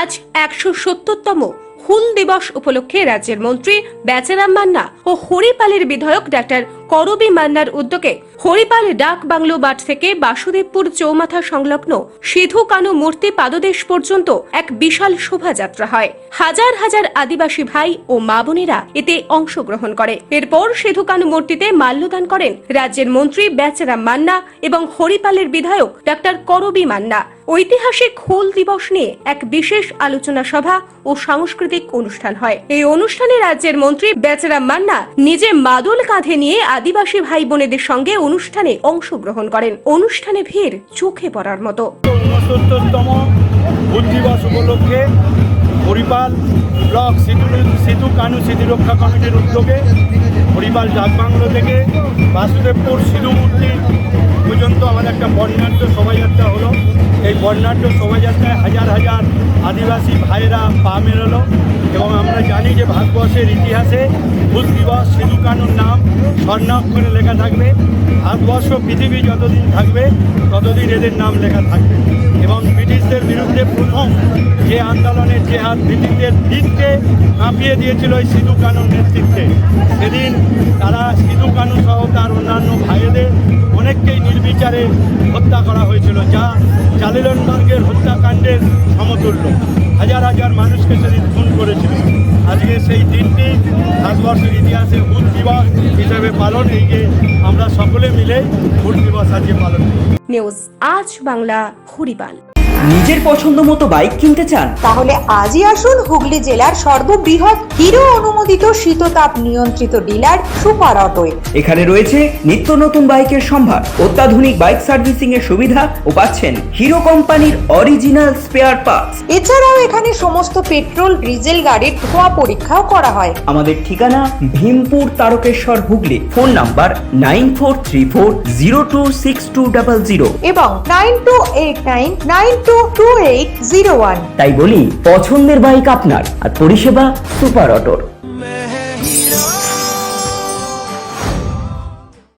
আজ একশো সত্তরতম হুল দিবস উপলক্ষে রাজ্যের মন্ত্রী বেচারাম মান্না ও হরিপালের বিধায়ক ডাক্তার করবি মান্নার উদ্যোগে হরিপাল ডাক বাংলো বাট থেকে বাসুদেবপুর চৌমাথা সংলগ্ন সিধু কানু মূর্তি পাদদেশ পর্যন্ত এক বিশাল শোভাযাত্রা হয়। হাজার হাজার আদিবাসী ভাই ও মা বোনেরা এতে অংশগ্রহণ করে। এরপর সিধু কানু মূর্তিতে মাল্যদান করেন রাজ্যের মন্ত্রী বেচারাম মান্না এবং হরিপালের বিধায়ক ডাক্তার করবি মান্না। ঐতিহাসিক হোল দিবস নিয়ে এক বিশেষ আলোচনা সভা ও সাংস্কৃতিক অনুষ্ঠান হয়। এই অনুষ্ঠানে রাজ্যের মন্ত্রী বেচারাম মান্না নিজে মাদল কাঁধে নিয়ে আদিবাসী ভাই বোনেদের সঙ্গে অনুষ্ঠানে অংশগ্রহণ করেন। অনুষ্ঠানে ভিড় চোখে পড়ার মতো। ভূত উপলক্ষে হরিপাল ব্লক সেতু কানু কানু স্মৃতিরক্ষা কমিটির উদ্যোগে হরিপাল ডাকবাংলো থেকে বাসুদেবপুর সিধু মূর্তি পর্যন্ত আমাদের একটা বর্ণাঢ্য শোভাযাত্রা হলো। এই বর্ণাঢ্য শোভাযাত্রায় হাজার হাজার আদিবাসী ভাইয়েরা পা মেরোলো এবং আমরা জানি যে ভারতবর্ষের ইতিহাসে ভূত দিবস সিধু কানুর নাম স্বর্ণাক্ষরে লেখা থাকবে। ভারতবর্ষ পৃথিবী যতদিন থাকবে, ততদিন এদের নাম লেখা থাকবে। এবং ব্রিটিশদের বিরুদ্ধে প্রথম যে আন্দোলনের যে হাত ব্রিটিশদের দিনকে কাঁপিয়ে দিয়েছিল ওই সিধু কানুর নেতৃত্বে। সেদিন তারা সিধু কানু সহ তার অন্যান্য ভাইয়েদের অনেককেই নির্বিচারে হত্যা করা হয়েছিল যা জালিলনবার্গের হত্যাকাণ্ডের সমতুল্য। হাজার হাজার মানুষকে সেদিন খুন করেছিল। আজকে সেই দিনটি ভারতবর্ষের ইতিহাসে ভূত দিবস হিসেবে পালন এই যে আমরা সকলে মিলে ভূত দিবস আজকে পালন করি। নিউজ আজ বাংলা হরিপাল নিজের পছন্দ মতো বাইক কিনতে চান? তাহলে আজই আসুন হুগলি জেলার সর্ববৃহৎ হিরো অনুমোদিত শীততাপ নিয়ন্ত্রিত ডিলার সুপার অটোয়। এখানে রয়েছে নিত্য নতুন বাইকের সম্ভার অত্যাধুনিক বাইক সার্ভিসিং এর সুবিধা ও পাচ্ছেন হিরো কোম্পানির অরিজিনাল স্পেয়ার পার্টস। এছাড়াও এখানে সমস্ত পেট্রোল ডিজেল গাড়ির ধোঁয়া পরীক্ষাও করা হয়। আমাদের ঠিকানা Bhimpur Tarakeswar Hooghly phone number nine four three four zero two six two double zero. এবং nine two eight nine nine two two eight zero one. তাই বলি পছন্দের বাইক আপনার আর পরিষেবা সুপার অটোর